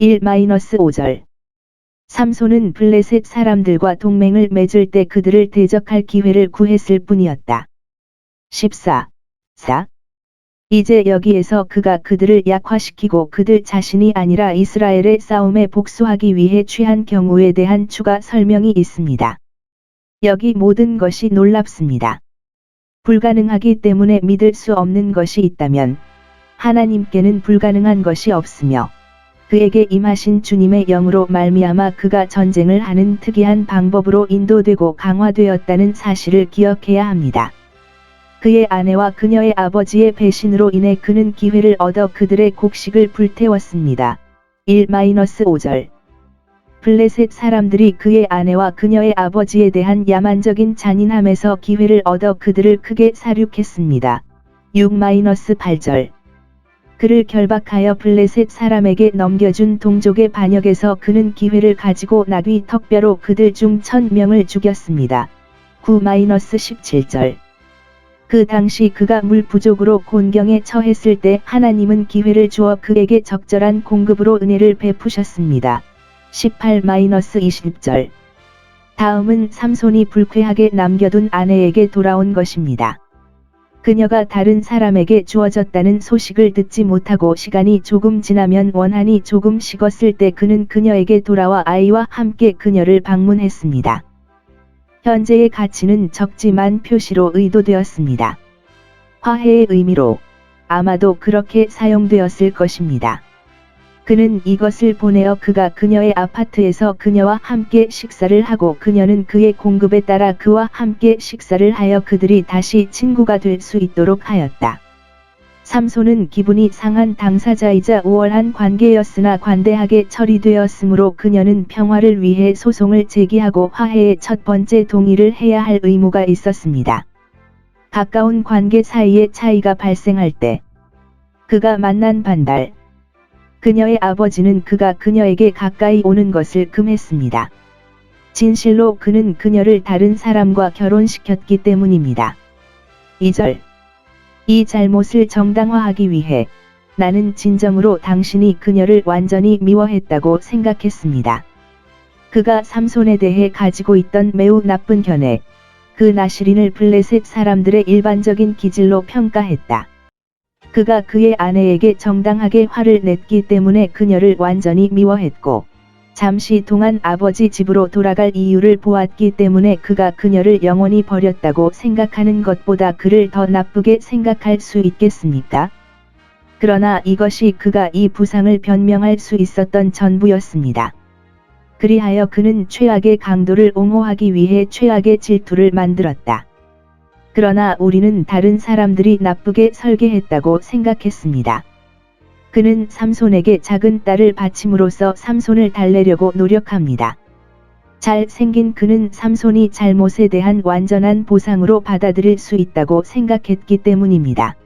1-5절 삼손은 블레셋 사람들과 동맹을 맺을 때 그들을 대적할 기회를 구했을 뿐이었다. 14. 4. 이제 여기에서 그가 그들을 약화시키고 그들 자신이 아니라 이스라엘의 싸움에 복수하기 위해 취한 경우에 대한 추가 설명이 있습니다. 여기 모든 것이 놀랍습니다. 불가능하기 때문에 믿을 수 없는 것이 있다면 하나님께는 불가능한 것이 없으며 그에게 임하신 주님의 영으로 말미암아 그가 전쟁을 하는 특이한 방법으로 인도되고 강화되었다는 사실을 기억해야 합니다. 그의 아내와 그녀의 아버지의 배신으로 인해 그는 기회를 얻어 그들의 곡식을 불태웠습니다. 1-5절 블레셋 사람들이 그의 아내와 그녀의 아버지에 대한 야만적인 잔인함에서 기회를 얻어 그들을 크게 사륙했습니다. 6-8절 그를 결박하여 블레셋 사람에게 넘겨준 동족의 반역에서 그는 기회를 가지고 나귀 턱뼈로 그들 중 천명을 죽였습니다. 9-17절 그 당시 그가 물 부족으로 곤경에 처했을 때 하나님은 기회를 주어 그에게 적절한 공급으로 은혜를 베푸셨습니다. 18-20절 다음은 삼손이 불쾌하게 남겨둔 아내에게 돌아온 것입니다. 그녀가 다른 사람에게 주어졌다는 소식을 듣지 못하고 시간이 조금 지나면 원한이 조금 식었을 때 그는 그녀에게 돌아와 아이와 함께 그녀를 방문했습니다. 현재의 가치는 적지만 표시로 의도되었습니다. 화해의 의미로 아마도 그렇게 사용되었을 것입니다. 그는 이것을 보내어 그가 그녀의 아파트에서 그녀와 함께 식사를 하고 그녀는 그의 공급에 따라 그와 함께 식사를 하여 그들이 다시 친구가 될 수 있도록 하였다. 삼손은 기분이 상한 당사자이자 우월한 관계였으나 관대하게 처리되었으므로 그녀는 평화를 위해 소송을 제기하고 화해의 첫 번째 동의를 해야 할 의무가 있었습니다. 가까운 관계 사이에 차이가 발생할 때 그가 만난 반달 그녀의 아버지는 그가 그녀에게 가까이 오는 것을 금했습니다. 진실로 그는 그녀를 다른 사람과 결혼시켰기 때문입니다. 2절 이 잘못을 정당화하기 위해 나는 진정으로 당신이 그녀를 완전히 미워했다고 생각했습니다. 그가 삼손에 대해 가지고 있던 매우 나쁜 견해, 그 나시린을 블레셋 사람들의 일반적인 기질로 평가했다. 그가 그의 아내에게 정당하게 화를 냈기 때문에 그녀를 완전히 미워했고, 잠시 동안 아버지 집으로 돌아갈 이유를 보았기 때문에 그가 그녀를 영원히 버렸다고 생각하는 것보다 그를 더 나쁘게 생각할 수 있겠습니까? 그러나 이것이 그가 이 부상을 변명할 수 있었던 전부였습니다. 그리하여 그는 최악의 강도를 옹호하기 위해 최악의 질투를 만들었다. 그러나 우리는 다른 사람들이 나쁘게 설계했다고 생각했습니다. 그는 삼손에게 작은 딸을 바침으로써 삼손을 달래려고 노력합니다. 잘 생긴 그는 삼손이 잘못에 대한 완전한 보상으로 받아들일 수 있다고 생각했기 때문입니다.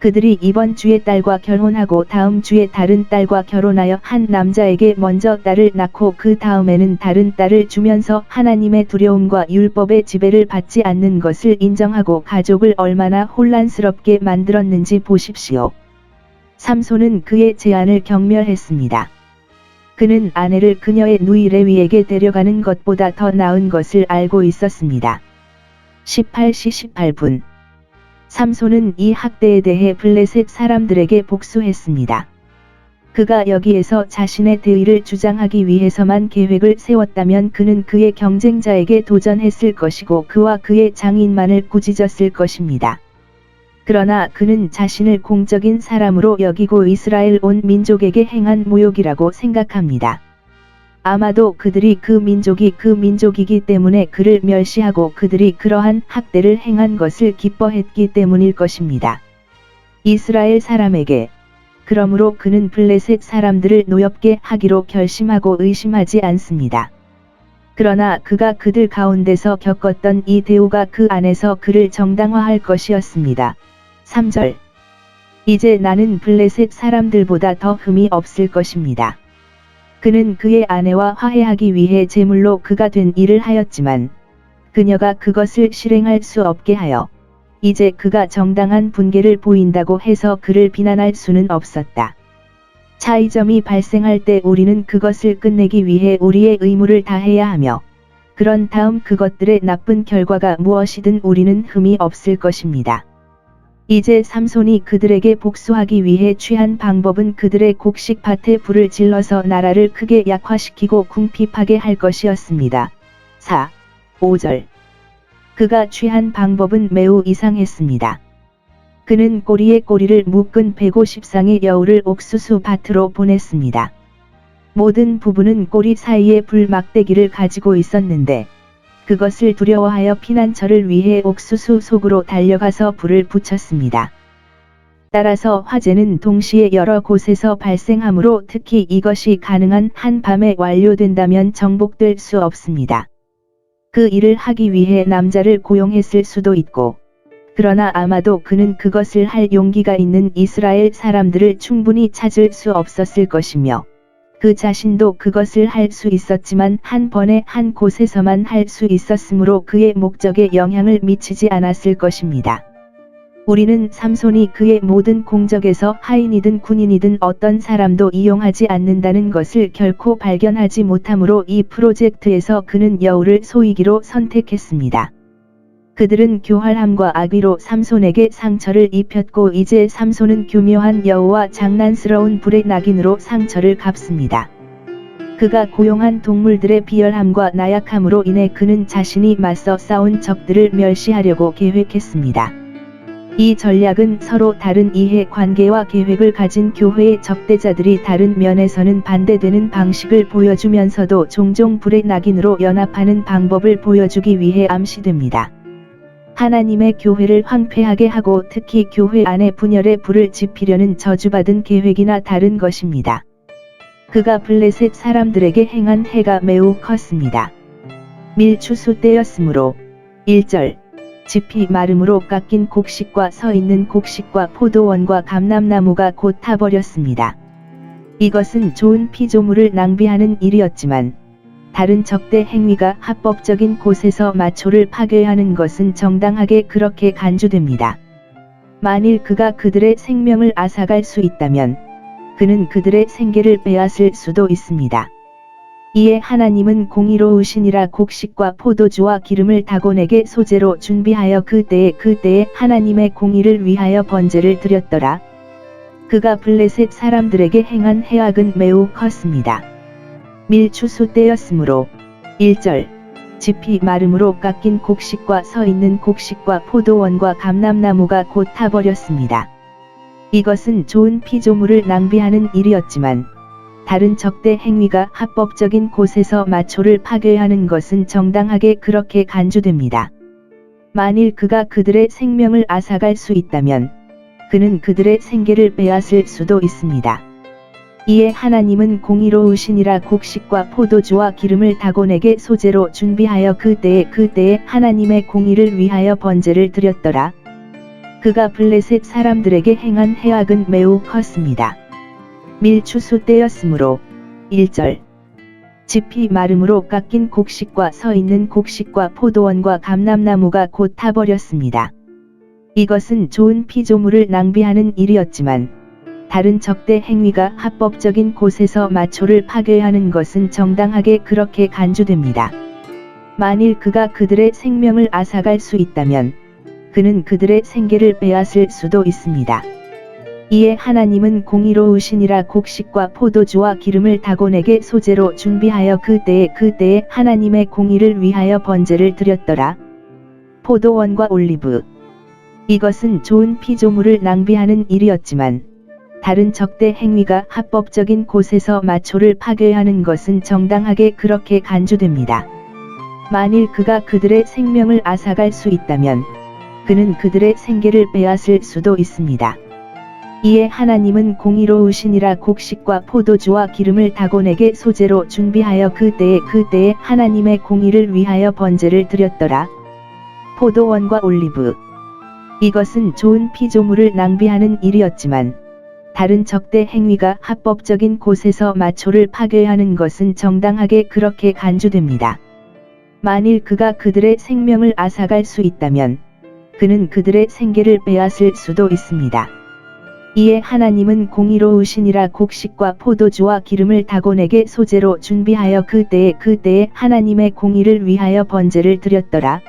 그들이 이번 주에 딸과 결혼하고 다음 주에 다른 딸과 결혼하여 한 남자에게 먼저 딸을 낳고 그 다음에는 다른 딸을 주면서 하나님의 두려움과 율법의 지배를 받지 않는 것을 인정하고 가족을 얼마나 혼란스럽게 만들었는지 보십시오. 삼손은 그의 제안을 경멸했습니다. 그는 아내를 그녀의 누이 레위에게 데려가는 것보다 더 나은 것을 알고 있었습니다. 18시 18분 삼손은 이 학대에 대해 블레셋 사람들에게 복수했습니다. 그가 여기에서 자신의 대의를 주장하기 위해서만 계획을 세웠다면 그는 그의 경쟁자에게 도전했을 것이고 그와 그의 장인만을 꾸짖었을 것입니다. 그러나 그는 자신을 공적인 사람으로 여기고 이스라엘 온 민족에게 행한 모욕이라고 생각합니다. 아마도 그들이 그 민족이 그 민족이기 때문에 그를 멸시하고 그들이 그러한 학대를 행한 것을 기뻐했기 때문일 것입니다. 이스라엘 사람에게 그러므로 그는 블레셋 사람들을 노엽게 하기로 결심하고 의심하지 않습니다. 그러나 그가 그들 가운데서 겪었던 이 대우가 그 안에서 그를 정당화할 것이었습니다. 3절 이제 나는 블레셋 사람들보다 더 흠이 없을 것입니다. 그는 그의 아내와 화해하기 위해 제물로 그가 된 일을 하였지만 그녀가 그것을 실행할 수 없게 하여 이제 그가 정당한 분개를 보인다고 해서 그를 비난할 수는 없었다. 차이점이 발생할 때 우리는 그것을 끝내기 위해 우리의 의무를 다해야 하며, 그런 다음 그것들의 나쁜 결과가 무엇이든 우리는 흠이 없을 것입니다. 이제 삼손이 그들에게 복수하기 위해 취한 방법은 그들의 곡식 밭에 불을 질러서 나라를 크게 약화시키고 궁핍하게 할 것이었습니다. 4. 5절 그가 취한 방법은 매우 이상했습니다. 그는 꼬리에 꼬리를 묶은 150쌍의 여우를 옥수수 밭으로 보냈습니다. 모든 부부는 꼬리 사이에 불막대기를 가지고 있었는데 그것을 두려워하여 피난처를 위해 옥수수 속으로 달려가서 불을 붙였습니다. 따라서 화재는 동시에 여러 곳에서 발생하므로 특히 이것이 가능한 한밤에 완료된다면 정복될 수 없습니다. 그 일을 하기 위해 남자를 고용했을 수도 있고, 그러나 아마도 그는 그것을 할 용기가 있는 이스라엘 사람들을 충분히 찾을 수 없었을 것이며, 그 자신도 그것을 할 수 있었지만 한 번에 한 곳에서만 할 수 있었으므로 그의 목적에 영향을 미치지 않았을 것입니다. 우리는 삼손이 그의 모든 공적에서 하인이든 군인이든 어떤 사람도 이용하지 않는다는 것을 결코 발견하지 못하므로 이 프로젝트에서 그는 여우를 소이기로 선택했습니다. 그들은 교활함과 악의로 삼손에게 상처를 입혔고 이제 삼손은 교묘한 여우와 장난스러운 불의 낙인으로 상처를 갚습니다. 그가 고용한 동물들의 비열함과 나약함으로 인해 그는 자신이 맞서 싸운 적들을 멸시하려고 계획했습니다. 이 전략은 서로 다른 이해 관계와 계획을 가진 교회의 적대자들이 다른 면에서는 반대되는 방식을 보여주면서도 종종 불의 낙인으로 연합하는 방법을 보여주기 위해 암시됩니다. 하나님의 교회를 황폐하게 하고 특히 교회 안에 분열의 불을 지피려는 저주받은 계획이나 다른 것입니다. 그가 블레셋 사람들에게 행한 해가 매우 컸습니다. 밀추수 때였으므로 1절 지피 마름으로 깎인 곡식과 서 있는 곡식과 포도원과 감람나무가 곧 타버렸습니다. 이것은 좋은 피조물을 낭비하는 일이었지만 다른 적대 행위가 합법적인 곳에서 마초를 파괴하는 것은 정당하게 그렇게 간주됩니다. 만일 그가 그들의 생명을 앗아갈 수 있다면 그는 그들의 생계를 빼앗을 수도 있습니다. 이에 하나님은 공의로우시니라 곡식과 포도주와 기름을 다곤에게 소재로 준비하여 그때에 그때에 하나님의 공의를 위하여 번제를 드렸더라. 그가 블레셋 사람들에게 행한 해악은 매우 컸습니다. 밀추수 때였으므로 1절 지피 마름으로 깎인 곡식과 서 있는 곡식과 포도원과 감람나무가 곧 타버렸습니다. 이것은 좋은 피조물을 낭비하는 일이었지만 다른 적대 행위가 합법적인 곳에서 마초를 파괴하는 것은 정당하게 그렇게 간주됩니다. 만일 그가 그들의 생명을 앗아갈 수 있다면 그는 그들의 생계를 빼앗을 수도 있습니다. 이에 하나님은 공의로우시니라 곡식과 포도주와 기름을 다곤에게 소재로 준비하여 그때에 그때에 하나님의 공의를 위하여 번제를 드렸더라. 그가 블레셋 사람들에게 행한 해악은 매우 컸습니다. 밀추수 때였으므로 1절 지피 마름으로 깎인 곡식과 서 있는 곡식과 포도원과 감람나무가 곧 타버렸습니다. 이것은 좋은 피조물을 낭비하는 일이었지만 다른 적대 행위가 합법적인 곳에서 마초를 파괴하는 것은 정당하게 그렇게 간주됩니다. 만일 그가 그들의 생명을 앗아갈 수 있다면 그는 그들의 생계를 빼앗을 수도 있습니다. 이에 하나님은 공의로우시니라 곡식과 포도주와 기름을 다곤에게 소재로 준비하여 그때에 그때에 하나님의 공의를 위하여 번제를 드렸더라. 포도원과 올리브 이것은 좋은 피조물을 낭비하는 일이었지만 다른 적대 행위가 합법적인 곳에서 마초를 파괴하는 것은 정당하게 그렇게 간주됩니다. 만일 그가 그들의 생명을 앗아갈 수 있다면 그는 그들의 생계를 빼앗을 수도 있습니다. 이에 하나님은 공의로우시니라 곡식과 포도주와 기름을 다곤에게 소재로 준비하여 그때에 그때에 하나님의 공의를 위하여 번제를 드렸더라. 포도원과 올리브 이것은 좋은 피조물을 낭비하는 일이었지만 다른 적대 행위가 합법적인 곳에서 마초를 파괴하는 것은 정당하게 그렇게 간주됩니다. 만일 그가 그들의 생명을 앗아갈 수 있다면 그는 그들의 생계를 빼앗을 수도 있습니다. 이에 하나님은 공의로우시니라 곡식과 포도주와 기름을 다곤에게 소재로 준비하여 그때에 그때에 하나님의 공의를 위하여 번제를 드렸더라.